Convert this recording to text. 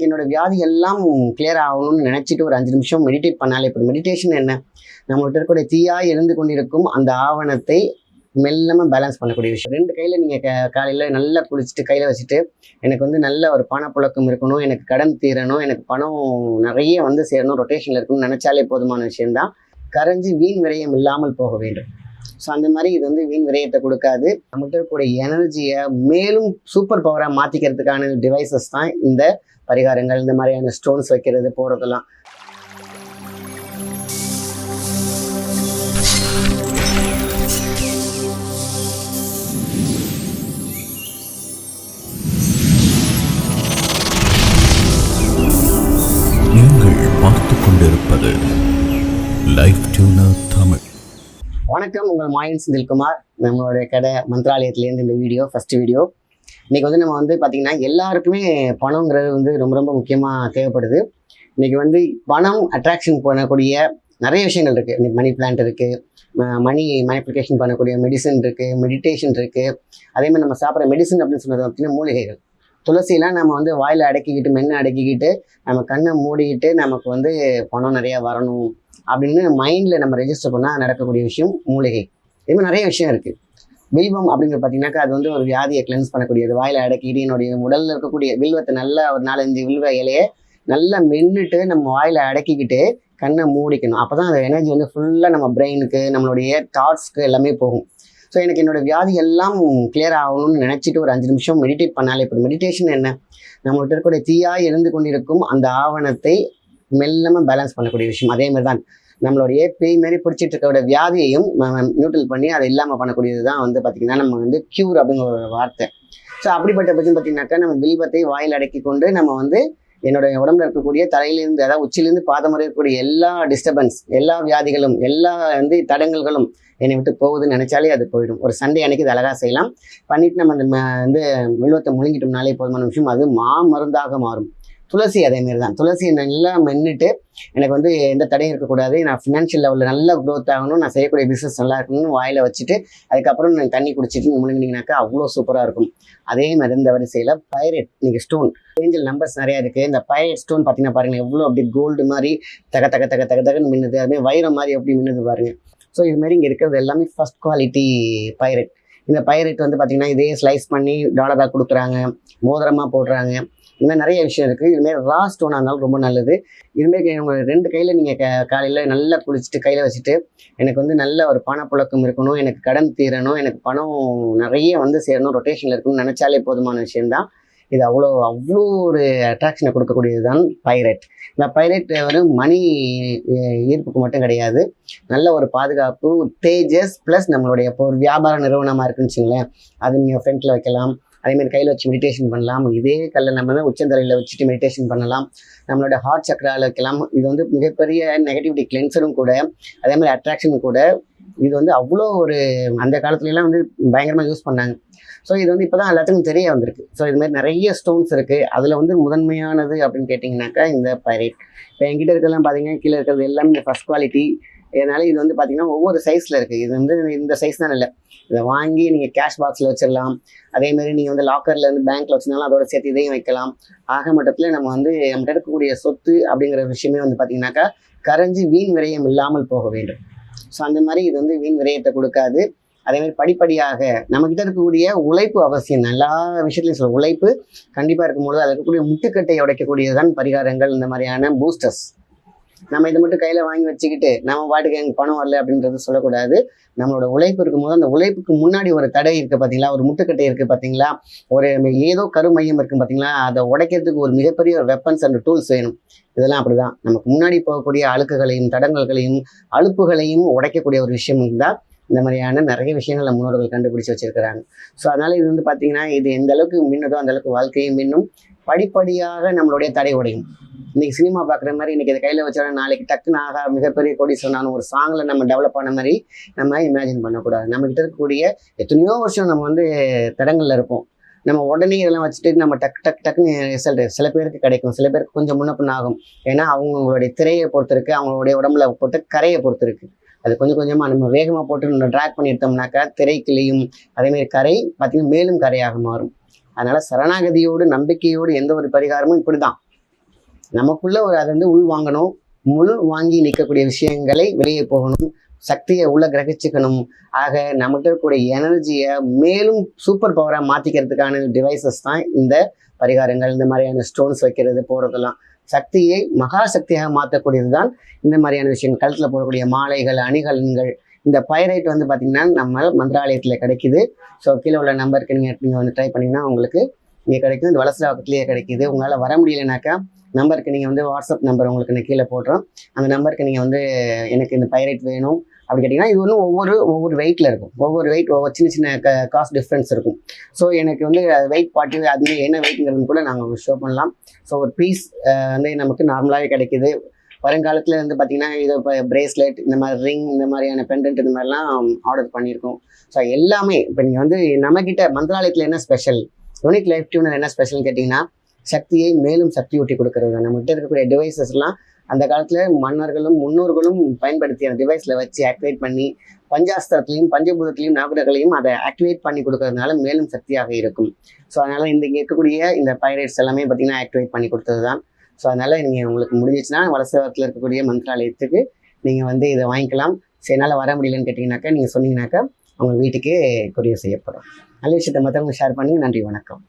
எனக்கு என்னோட வியாதி எல்லாம் கிளியர் ஆகணும்னு நினச்சிட்டு ஒரு அஞ்சு நிமிஷம் மெடிடேட் பண்ணாலே இப்போ மெடிடேஷன் என்ன? நம்மகிட்ட இருக்கக்கூடிய தீயாக எழுந்து கொண்டிருக்கும் அந்த ஆவணத்தை மெல்லமாக பேலன்ஸ் பண்ணக்கூடிய விஷயம். ரெண்டு கையில் நீங்கள் க காலையில் நல்லா குளிச்சுட்டு கையில் வச்சுட்டு எனக்கு வந்து நல்ல ஒரு பணப்புழக்கம் இருக்கணும் எனக்கு கடன் தீரணும் எனக்கு பணம் நிறைய வந்து சேரணும் ரொட்டேஷனில் இருக்கணும்னு நினச்சாலே போதுமான விஷயம்தான். கரைஞ்சி வீண் விரயம் இல்லாமல் போக வேண்டும். ஸோ அந்த மாதிரி இது வந்து வீண் விரயத்தை கொடுக்காது. நம்மகிட்ட இருக்கக்கூடிய எனர்ஜியை மேலும் சூப்பர் பவராக மாற்றிக்கிறதுக்கான டிவைசஸ் தான் இந்த பரிகாரங்கள் இந்த மாதிரியான ஸ்டோன்ஸ் வைக்கிறது போகிறதெல்லாம் நீங்கள் பார்த்துக் கொண்டிருப்பது லைஃப் டியூனர் தமிழ். வணக்கம் உங்கள் மாயன் செந்தில்குமார். நம்மளுடைய கடை மந்த்ராலயத்துலேருந்து இந்த வீடியோ ஃபர்ஸ்ட் வீடியோ. இன்றைக்கி வந்து நம்ம வந்து பார்த்திங்கன்னா எல்லாருக்குமே பணங்கிறது வந்து ரொம்ப ரொம்ப முக்கியமாக தேவைப்படுது. இன்றைக்கி வந்து பணம் அட்ராக்ஷன் பண்ணக்கூடிய நிறைய விஷயங்கள் இருக்குது இன்றைக்கி மணி பிளான்ட் இருக்குது மணி மேனிஃபிகேஷன் பண்ணக்கூடிய மெடிசன் இருக்குது மெடிடேஷன் இருக்குது அதே மாதிரி நம்ம சாப்பிட்ற மெடிசன் அப்படின்னு சொன்னது பார்த்தீங்கன்னா மூலிகைகள். துளசிலாம் நம்ம வந்து வாயில் அடக்கிக்கிட்டு மென்று அடக்கிக்கிட்டு நம்ம கண்ணை மூடிக்கிட்டு நமக்கு வந்து பணம் நிறையா வரணும் அப்படின்னு மைண்டில் நம்ம ரெஜிஸ்டர் பண்ணால் நடக்கக்கூடிய விஷயம் மூலிகை. இது மாதிரி நிறைய விஷயம் இருக்குது வில்வம் அப்படிங்கிறது பார்த்தீங்கன்னாக்கா அது வந்து ஒரு வியாதியை கிளென்ஸ் பண்ணக்கூடியது. வாயில் அடக்கிட்டு என்னுடைய உடலில் இருக்கக்கூடிய வில்வத்தை நல்லா ஒரு நாலஞ்சு வில்வ இலையை நல்லா மென்னுட்டு நம்ம வாயில் அடக்கிக்கிட்டு கண்ணை மூடிக்கணும். அப்போ தான் அந்த எனர்ஜி வந்து ஃபுல்லாக நம்ம பிரெயினுக்கு நம்மளுடைய தாட்ஸ்க்கு எல்லாமே போகும். ஸோ எனக்கு என்னோட வியாதி எல்லாம் கிளியர் ஆகணும்னு நினச்சிட்டு ஒரு அஞ்சு நிமிஷம் மெடிடேட் பண்ணாலே இப்போ மெடிடேஷன் என்ன? நம்மகிட்ட இருக்கக்கூடிய தீயாக இருந்து கொண்டிருக்கும் அந்த ஆவணத்தை மெல்லமாக பேலன்ஸ் பண்ணக்கூடிய விஷயம். அதே மாதிரி தான் நம்மளுடைய பேய் மாரி பிடிச்சிட்டு இருக்கக்கூடிய வியாதியையும் நியூட்ரல் பண்ணி அதை இல்லாமல் பண்ணக்கூடியது தான் வந்து பார்த்திங்கன்னா நம்ம வந்து க்யூர் அப்படிங்கிற ஒரு வார்த்தை. ஸோ அப்படிப்பட்ட பட்சம் பார்த்தீங்கன்னாக்கா நம்ம வில்வத்தை வாயில் அடக்கி கொண்டு நம்ம வந்து என்னுடைய உடம்புல இருக்கக்கூடிய தலையிலிருந்து அதாவது உச்சிலிருந்து பாதம் வரை இருக்கக்கூடிய எல்லா டிஸ்டர்பன்ஸ் எல்லா வியாதிகளும் எல்லா வந்து தடங்கல்களும் என்னை விட்டு போகுதுன்னு நினைச்சாலே அது போயிடும். ஒரு சண்டே அன்னைக்கு இது அழகாக செய்யலாம். பண்ணிட்டு நம்ம அந்த வந்து வில்வத்தை முழுங்கிட்டோம்னாலே போதுமான விஷயம் அது மா மருந்தாக மாறும். துளசி அதே மாதிரி தான். துளசியை நல்லா மென்னுட்டு எனக்கு வந்து எந்த தடையும் இருக்கக்கூடாது. நான் ஃபினான்ஷியல் லெவலில் நல்லா க்ரோத் ஆகணும். நான் செய்யக்கூடிய பிஸ்னஸ் நல்லா இருக்கணும்னு வாயில் வச்சுட்டு அதுக்கப்புறம் நான் தண்ணி குடிச்சிட்டு முழுங்கினீங்கனாக்கா அவ்வளோ சூப்பராக இருக்கும். அதே மாதிரி இந்த வரிசையில் பைரட் நீங்கள் ஸ்டோன் ஏஞ்சல் நம்பர்ஸ் நிறையா இருக்குது இந்த பைரட் ஸ்டோன் பார்த்தீங்கன்னா பாருங்கள் எவ்வளோ அப்படி கோல்டு மாதிரி தக தக தக தக தகன்னு மின்னுது. அதுமாதிரி வைரம் மாதிரி எப்படி மின்னுது பாருங்கள் ஸோ இது மாதிரி இங்கே இருக்கிறது எல்லாமே ஃபஸ்ட் குவாலிட்டி பைரட். இந்த பைரட் வந்து பார்த்திங்கன்னா இதே ஸ்லைஸ் பண்ணி டாலராக கொடுக்குறாங்க மோதிரமாக போடுறாங்க. இந்த மாதிரி நிறைய விஷயம் இருக்குது இதுமாரி ரா ஸ்டோனாக இருந்தாலும் ரொம்ப நல்லது. இதுமாரி உங்கள் ரெண்டு கையில் நீங்கள் க காலையில் நல்லா குளிச்சுட்டு கையில் வச்சுட்டு எனக்கு வந்து நல்ல ஒரு பணப்புழக்கம் இருக்கணும் எனக்கு கடன் தீரணும் எனக்கு பணம் நிறைய வந்து சேரணும் ரொட்டேஷனில் இருக்கணும்னு நினச்சாலே போதுமான விஷயம்தான். இது அவ்வளோ அவ்வளோ ஒரு அட்ராக்ஷனை கொடுக்கக்கூடியது தான் பைரட் இந்த பைரட் வந்து மணி ஈர்ப்புக்கு மட்டும் கிடையாது. நல்ல ஒரு பாதுகாப்பு தேஜஸ் ப்ளஸ் நம்மளுடைய இப்போ ஒரு வியாபார நிறுவனமாக இருக்குன்னு வச்சுங்களேன். அது நீங்கள் ஃப்ரண்ட்டில் வைக்கலாம். அதேமாதிரி கையில் வச்சு மெடிடேஷன் பண்ணலாம். இதே கல்லை நம்ம உச்சந்தலையில் வச்சுட்டு மெடிடேஷன் பண்ணலாம். நம்மளோட ஹார்ட் சக்கரால் வைக்கலாம் இது வந்து மிகப்பெரிய நெகட்டிவிட்டி கிளென்சரும் கூட அதே மாதிரி அட்ராக்ஷனும் கூட இது வந்து அவ்வளோ ஒரு அந்த காலத்துலலாம் வந்து பயங்கரமாக யூஸ் பண்ணாங்க. ஸோ இது வந்து இப்போ தான் எல்லாத்துக்கும் தெரிய வந்திருக்கு. ஸோ இது மாதிரி நிறைய ஸ்டோன்ஸ் இருக்குது அதில் வந்து முதன்மையானது அப்படின்னு கேட்டிங்கனாக்கா இந்த பைரேட் இப்போ என்கிட்ட இருக்கிறதெல்லாம் பார்த்தீங்கன்னா கீழே இருக்கிறது எல்லாமே ஃபஸ்ட் குவாலிட்டி இதனால் இது வந்து பார்த்திங்கன்னா ஒவ்வொரு சைஸில் இருக்குது இது வந்து இந்த சைஸ் தான் இல்லை. இதை வாங்கி நீங்கள் கேஷ் பாக்ஸில் வச்சிடலாம் அதேமாரி நீங்கள் வந்து லாக்கரில் இருந்து பேங்க்கில் வச்சிருந்தாலும் அதோட சேர்த்து இதையும் வைக்கலாம். ஆக மட்டத்தில் நம்ம வந்து நம்மகிட்ட இருக்கக்கூடிய சொத்து அப்படிங்கிற விஷயமே வந்து பார்த்திங்கனாக்கா கரைஞ்சி வீண் விரயம் இல்லாமல் போக வேண்டும். ஸோ அந்த மாதிரி இது வந்து வீண் விரயத்தை கொடுக்காது. அதே மாதிரி படிப்படியாக நம்மக்கிட்ட இருக்கக்கூடிய உழைப்பு அவசியம் எல்லா விஷயத்துலையும் சொல்ல உழைப்பு கண்டிப்பாக இருக்கும்பொழுது அதில் இருக்கக்கூடிய முட்டுக்கட்டை உடைக்கக்கூடியதுதான் பரிகாரங்கள். இந்த மாதிரியான பூஸ்டர்ஸ் நம்ம இதை மட்டும் கையில் வாங்கி வச்சுக்கிட்டு நம்ம பாட்டுக்கு எனக்கு பணம் வரல அப்படின்றது சொல்லக்கூடாது. நம்மளோட உழைப்பு இருக்கும்போது அந்த உழைப்புக்கு முன்னாடி ஒரு தடை இருக்குது பார்த்தீங்களா ஒரு முட்டுக்கட்டை இருக்குது பார்த்தீங்களா ஒரு ஏதோ கருமையம் இருக்குது பார்த்தீங்களா அதை உடைக்கிறதுக்கு ஒரு மிகப்பெரிய ஒரு வெப்பன்ஸ் அண்ட் டூல்ஸ் வேணும். இதெல்லாம் அப்படிதான். நமக்கு முன்னாடி போகக்கூடிய அழுக்குகளையும் தடங்கல்களையும் அலுப்புகளையும் உடைக்கக்கூடிய ஒரு விஷயம் இருந்தால் இந்த மாதிரியான நிறைய விஷயங்கள் முன்னோர்கள் கண்டுபிடிச்சு வச்சிருக்கிறாங்க. ஸோ அதனால இது வந்து பார்த்தீங்கன்னா இது எந்த அளவுக்கு மின்னதோ அந்த அளவுக்கு வாழ்க்கையும் மின்னும். படிப்படியாக நம்மளுடைய தடை உடையும். இன்னைக்கு சினிமா பார்க்குற மாதிரி இன்னைக்கு இதை கையில் வச்சோன்னா நாளைக்கு டக்குன்னு ஆகா மிகப்பெரிய கோடி சொன்னாலும் ஒரு சாங்கில் நம்ம டெவலப் பண்ண மாதிரி நம்ம இமேஜின் பண்ணக்கூடாது. நம்மகிட்ட இருக்கக்கூடிய எத்தனையோ வருஷம் நம்ம வந்து தடங்களில் இருப்போம். நம்ம உடனே இதெல்லாம் வச்சுட்டு நம்ம டக் டக் டக்குன்னு ரிசல்ட் சில பேருக்கு கிடைக்கும். சில பேருக்கு கொஞ்சம் முன்னப்பின் ஆகும் ஏன்னா அவங்களுடைய திரையை பொறுத்திருக்கு அவங்களுடைய உடம்புல போட்டு கரையை பொறுத்திருக்கு. அது கொஞ்சம் கொஞ்சமாக நம்ம வேகமாக போட்டு நம்ம ட்ராக் பண்ணி எடுத்தோம்னாக்கா திரைக்கிளையும் அதேமாரி கரை பார்த்திங்கன்னா மேலும் கரையாக மாறும். அதனால சரணாகதியோடு நம்பிக்கையோடு எந்த ஒரு பரிகாரமும் இப்படி தான் நமக்குள்ள ஒரு அதை வந்து உள் வாங்கணும். முழு வாங்கி நிற்கக்கூடிய விஷயங்களை வெளியே போகணும். சக்தியை உள்ள கிரகிச்சுக்கணும். ஆக நம்மகிட்ட இருக்கக்கூடிய எனர்ஜியை மேலும் சூப்பர் பவராக மாற்றிக்கிறதுக்கான டிவைசஸ் தான் இந்த பரிகாரங்கள். இந்த மாதிரியான ஸ்டோன்ஸ் வைக்கிறது போகிறதெல்லாம் சக்தியை மகா சக்தியாக மாற்றக்கூடியது தான் இந்த மாதிரியான விஷயம் கழுத்தில் போடக்கூடிய மாலைகள் அணிகலன்கள் இந்த பைரைட் வந்து பார்த்திங்கன்னா நம்ம மந்திராலயத்தில் கிடைக்குது. ஸோ கீழே உள்ள நம்பருக்கு நீங்கள் நீங்கள் வந்து ட்ரை பண்ணிங்கன்னா உங்களுக்கு இங்கே கிடைக்கும். இந்த வலசராபத்துலேயே கிடைக்குது. உங்களால் வர முடியலைனாக்கா நம்பருக்கு நீங்கள் வந்து வாட்ஸ்அப் நம்பர் உங்களுக்கு நான் கீழே போடுறோம். அந்த நம்பருக்கு நீங்கள் வந்து எனக்கு இந்த பைரைட் வேணும். அப்படி கேட்டிங்கன்னா இது வந்து ஒவ்வொரு ஒவ்வொரு வெயிட்டில் இருக்கும். ஒவ்வொரு வெயிட் ஒவ்வொரு சின்ன சின்ன க காஸ்ட் டிஃப்ரென்ஸ் இருக்கும். ஸோ எனக்கு வந்து வெயிட் பார்ட்டி அது என்ன வெயிட்டுங்கிறது கூட நாங்கள் ஷோ பண்ணலாம். ஸோ ஒரு பீஸ் வந்து நமக்கு நார்மலாகவே கிடைக்கிது. வருங்காலத்தில் வந்து பார்த்திங்கன்னா இது இப்போ பிரேஸ்லெட் இந்த மாதிரி ரிங் இந்த மாதிரியான பெண்டன்ட் இந்த மாதிரிலாம் ஆர்டர் பண்ணியிருக்கோம். ஸோ எல்லாமே இப்போ நீங்கள் வந்து நம்மக்கிட்ட மந்திராலயத்தில் என்ன ஸ்பெஷல் யூனிக் லைஃப் டியூனர் என்ன ஸ்பெஷல்னு கேட்டிங்கன்னா சக்தியை மேலும் சக்தி ஊட்டி கொடுக்குறது நம்மகிட்ட இருக்கக்கூடிய டிவைசஸ்லாம் அந்த காலத்தில் மன்னர்களும் முன்னோர்களும் பயன்படுத்திய அந்த டிவைஸில் வச்சு ஆக்டிவேட் பண்ணி பஞ்சாஸ்திரத்துலையும் பஞ்சபூதத்திலையும் நாகரங்களையும் அதை ஆக்டிவேட் பண்ணி கொடுக்கறதுனால மேலும் சக்தியாக இருக்கும். ஸோ அதனால் இந்த இங்கே இருக்கக்கூடிய இந்த பைரேட்ஸ் எல்லாமே பார்த்திங்கன்னா ஆக்டிவேட் பண்ணி கொடுத்தது தான் ஸோ அதனால் நீங்கள் உங்களுக்கு முடிஞ்சிச்சுன்னா வலசவரத்தில் இருக்கக்கூடிய மந்திராலயத்துக்கு நீங்கள் வந்து இதை வாங்கிக்கலாம். சரி என்னால் வர முடியலன்னு கேட்டிங்கனாக்கா நீங்கள் சொன்னீங்கன்னாக்கா உங்கள் வீட்டுக்கே கொரியர் செய்யப்படும். நல்ல விஷயத்தை மற்றவங்க ஷேர் பண்ணி நன்றி வணக்கம்.